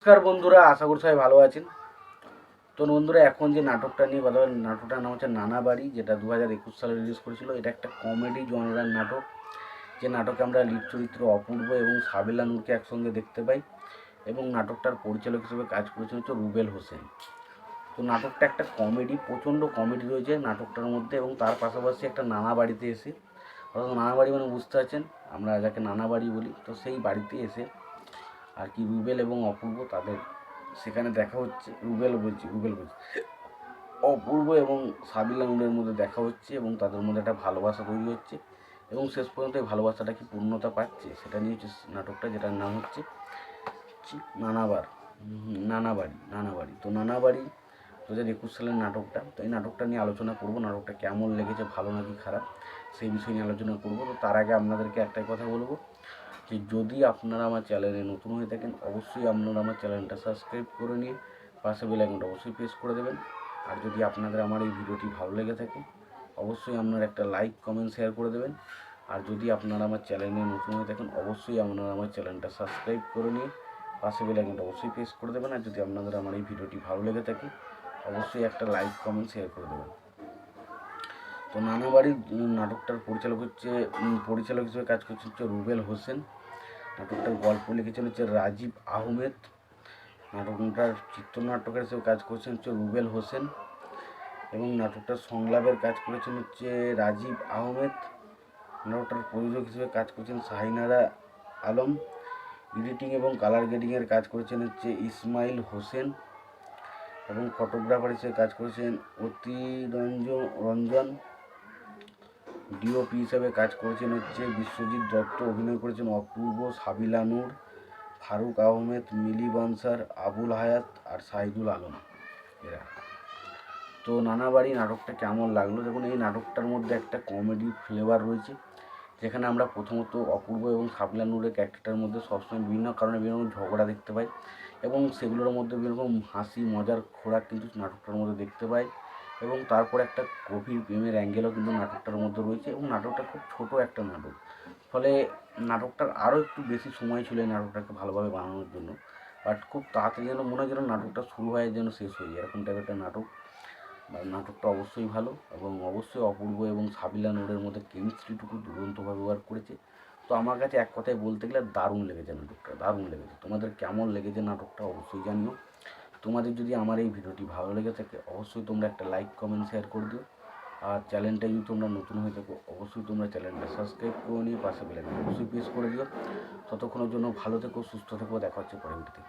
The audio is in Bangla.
নমস্কার বন্ধুরা, আশা করি সবাই ভালো আছেন। তো বন্ধুরা, এখন যে নাটকটা নিয়ে কথা নাটকটার নাম হচ্ছে নানা বাড়ি, যেটা দু হাজার একুশ সালে রিলিজ করেছিল। এটা একটা কমেডি জনরার নাটক। যে নাটকে আমরা লিড চরিত্র অপূর্ব এবং সাবিলা নূরকে একসঙ্গে দেখতে পাই এবং নাটকটার পরিচালক হিসেবে কাজ করেছেন হচ্ছে রুবেল হোসেন। তো নাটকটা একটা কমেডি প্রচণ্ড কমেডি রয়েছে নাটকটার মধ্যে এবং তার পাশাপাশি একটা নানা বাড়িতে এসে, অর্থাৎ নানা বাড়ি মানে বুঝতে পারছেন, আমরা যাকে নানা বাড়ি বলি, তো সেই বাড়িতে এসে আর কি রুবেল এবং অপূর্ব তাদের সেখানে দেখা হচ্ছে, রুবেল বলছি রুবেল বলছি। অপূর্ব এবং সাবিলা নুরের মধ্যে দেখা হচ্ছে এবং তাদের মধ্যে একটা ভালোবাসা তৈরি হচ্ছে এবং শেষ পর্যন্ত এই ভালোবাসাটা কি পূর্ণতা পাচ্ছে সেটা নিয়ে হচ্ছে নাটকটা যেটার নাম হচ্ছে নানাবার। নানাবাড়ি নানাবাড়ি। তো নানাবাড়ি দু হাজার একুশ সালের নাটকটা, তো এই নাটকটা নিয়ে আলোচনা করব, নাটকটা কেমন লেগেছে, ভালো নাকি খারাপ সেই বিষয় নিয়ে আলোচনা করব। তো তার আগে আপনাদেরকে একটাই কথা বলব যে যদি আপনারা আমার চ্যানেলে নতুন হয়ে থাকেন অবশ্যই আপনারা আমার চ্যানেলটা সাবস্ক্রাইব করে নিয়ে পাশে বেল আইকনটা অবশ্যই প্রেস করে দেবেন। আর যদি আপনাদের আমার এই ভিডিওটি ভালো লেগে থাকে অবশ্যই আপনারা একটা লাইক কমেন্ট শেয়ার করে দেবেন। আর যদি আপনারা আমার চ্যানেলে নতুন হয়ে থাকেন অবশ্যই আপনারা আমার চ্যানেলটা সাবস্ক্রাইব করে নিয়ে পাশে বেল আইকনটা অবশ্যই প্রেস করে দেবেন। আর যদি আপনাদের আমার এই ভিডিওটি ভালো লেগে থাকে অবশ্যই একটা লাইক কমেন্ট শেয়ার করে দেবেন। তো নানাবাড়ির উম, নাটকটার পরিচালক হচ্ছে পরিচালক হিসেবে কাজ করছে হচ্ছে রুবেল হোসেন। নাটকটার গল্প লিখেছেন হচ্ছে রাজীব আহমেদ, নাটকটার চিত্রনাট্যকার হিসেবে কাজ করেছেন হচ্ছে রুবেল হোসেন এবং নাটকটার সংলাপের কাজ করেছেন হচ্ছে রাজীব আহমেদ, নাটকটার প্রযোজক হিসেবে কাজ করেছেন শাহিনারা আলম, এডিটিং এবং কালার গ্রেডিংয়ের কাজ করেছেন হচ্ছে ইসমাইল হোসেন এবং ফটোগ্রাফার হিসেবে কাজ করেছেন অতিরঞ্জন রঞ্জন ডিওপি হিসাবে কাজ করেছেন হচ্ছে বিশ্বজিৎ দত্ত, অভিনয় করেছেন অপূর্ব, সাবিলা নূর, ফারুক আহমেদ, মিলি বানসার, আবুল হায়াত আর সাইদুল আলম। এরা। তো নানাবাড়ি নাটকটা কেমন লাগল? দেখুন, এই নাটকটার মধ্যে একটা কমেডি ফ্লেভার রয়েছে, যেখানে আমরা প্রথমত অপূর্ব এবং সাবিলা নূরের ক্যারেক্টারটার মধ্যে সবসময় বিভিন্ন কারণে বিভিন্ন ঝগড়া দেখতে পাই এবং সেগুলোর মধ্যে বিভিন্ন রকম হাসি, মজার খোরাক কিন্তু নাটকটার মধ্যে দেখতে পাই। এবং তারপর একটা গভীর প্রেমের অ্যাঙ্গেলও কিন্তু নাটকটার মধ্যে রয়েছে এবং নাটকটা খুব ছোট একটা নাটক। ফলে নাটকটার আরও একটু বেশি সময় ছিল এই নাটকটাকে ভালোভাবে বানানোর জন্য। বাট খুব তাড়াতাড়ি যেন মনে হয় যেন নাটকটা শুরু হয়, যেন শেষ হয়ে যায়। এরকম টাইপের একটা নাটক। নাটকটা অবশ্যই ভালো এবং অবশ্যই অপূর্ব এবং সাবিলা নূরের মধ্যে কেমিস্ট্রিটুকু দুরন্তভাবে ব্যবহার করেছে। তো আমার কাছে এক কথায় বলতে গেলে দারুণ লেগেছে নাটকটা, দারুণ লেগেছে। তোমাদের কেমন লেগেছে নাটকটা অবশ্যই জানিও। তোমাদের যদি আমার এই ভিডিওটি ভালো লেগে থাকে, অবশ্যই তোমরা একটা লাইক কমেন্ট শেয়ার করে দিও। আর চ্যানেলটা যদি তোমরা নতুন হয়ে থাকো, অবশ্যই তোমরা চ্যানেলটা সাবস্ক্রাইব করে নিয়ে পাশে বেলে অবশ্যই প্রেস করে দিও। ততক্ষণের জন্য ভালো থেকো, সুস্থ থেকো, দেখা হচ্ছে পরের ভিডিওতে